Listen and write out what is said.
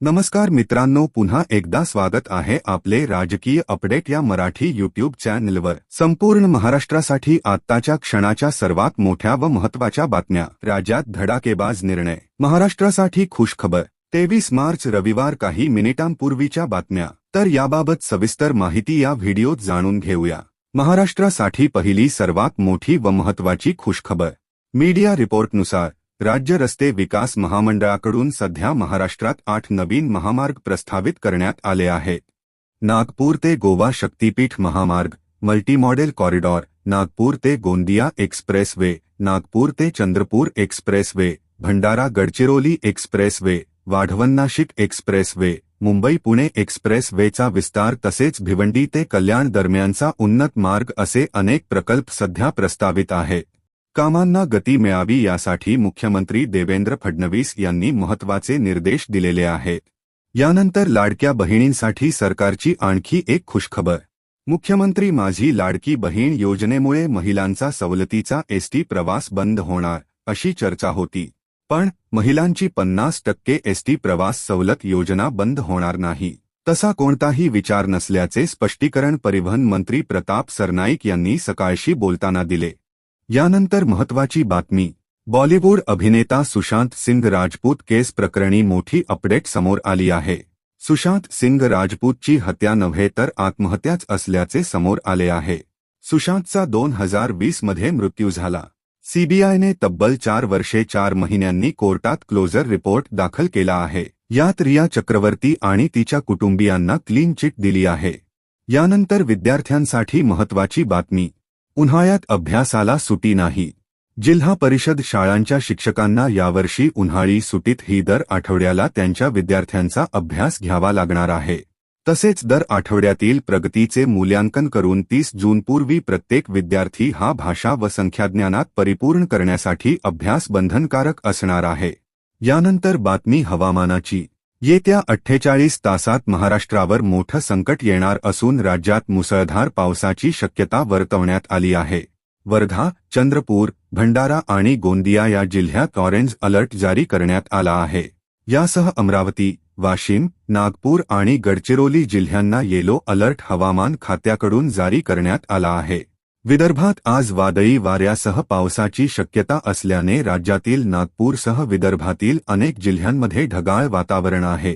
नमस्कार मित्रांनो पुन्हा एकदा स्वागत आहे आपले राजकीय अपडेट या मराठी युट्यूब चॅनलवर संपूर्ण महाराष्ट्रासाठी आत्ताच्या क्षणाच्या सर्वात मोठ्या व महत्त्वाच्या बातम्या. राज्यात धडाकेबाज निर्णय. महाराष्ट्रासाठी खुशखबर. तेवीस मार्च रविवार काही मिनिटांपूर्वीच्या बातम्या. तर याबाबत सविस्तर माहिती या व्हिडिओत जाणून घेऊया. महाराष्ट्रासाठी पहिली सर्वात मोठी व महत्वाची खुशखबर. मीडिया रिपोर्टनुसार राज्य रस्ते विकास महामंडळाकडून सध्या महाराष्ट्रात आठ नवीन महामार्ग प्रस्तावित करण्यात आले आहेत. नागपूर ते गोवा शक्तीपीठ महामार्ग, मल्टीमॉडेल कॉरिडॉर, नागपूर ते गोंदिया एक्सप्रेस वे नागपूर ते Chandrapur expressway Bhandara Gadchiroli expressway Vadhavan Nashik expressway Mumbai Pune express वेचा विस्तार तसेच भिवंडी ते कल्याण दरम्यानचा उन्नत मार्ग असे अनेक प्रकल्प सध्या प्रस्तावित आहेत. कामांना गती मिळावी यासाठी मुख्यमंत्री देवेंद्र फडणवीस यांनी महत्त्वाचे निर्देश दिलेले आहेत. यानंतर लाडक्या बहिणींसाठी सरकारची आणखी एक खुशखबर. मुख्यमंत्री माझी लाडकी बहीण योजनेमुळे महिलांचा सवलतीचा एसटी प्रवास बंद होणार अशी चर्चा होती. पण महिलांची पन्नास टक्के एसटी प्रवास सवलत योजना बंद होणार नाही. तसा कोणताही विचार नसल्याचे स्पष्टीकरण परिवहन मंत्री प्रताप सरनाईक यांनी सकाळशी बोलताना दिले. यानंतर महत्वाची बातमी. बॉलिवूड अभिनेता सुशांत सिंग राजपूत केस प्रकरणी मोठी अपडेट समोर आली आहे. सुशांत सिंग राजपूतची हत्या नव्हे तर आत्महत्याच असल्याचे समोर आले आहे. सुशांतचा दोन हजार वीसमध्ये मृत्यू झाला. सीबीआयने तब्बल चार वर्षे चार महिन्यांनी कोर्टात क्लोजर रिपोर्ट दाखल केला आहे. यात रिया चक्रवर्ती आणि तिच्या कुटुंबियांना क्लीन चिट दिली आहे. यानंतर विद्यार्थ्यांसाठी महत्वाची बातमी. उन्हाळ्यात अभ्यासाला सुटी नाही. जिल्हा परिषद शाळांच्या शिक्षकांना यावर्षी उन्हाळी सुटीत ही दर आठवड्याला त्यांच्या विद्यार्थ्यांचा अभ्यास घ्यावा लागणार आहे. तसेच दर आठवड्यातील प्रगतीचे मूल्यांकन करून तीस जूनपूर्वी प्रत्येक विद्यार्थी हा भाषा व संख्याज्ञानात परिपूर्ण करण्यासाठी अभ्यास बंधनकारक असणार आहे. यानंतर बातमी हवामानाची. येत्या अठ्ठेचाळीस तासात महाराष्ट्रावर मोठं संकट येणार असून राज्यात मुसळधार पावसाची शक्यता वर्तवण्यात आली आहे. वर्धा चंद्रपूर भंडारा आणि गोंदिया या जिल्ह्यात ऑरेंज अलर्ट जारी करण्यात आला आहे. यासह अमरावती वाशिम नागपूर आणि गडचिरोली जिल्ह्यांना येलो अलर्ट हवामान खात्याकडून जारी करण्यात आला आहे. विदर्भात आज वादळी वाऱ्यासह पावसाची शक्यता असल्याने राज्यातील नागपूरसह विदर्भातील अनेक जिल्ह्यांमध्ये ढगाळ वातावरण आहे.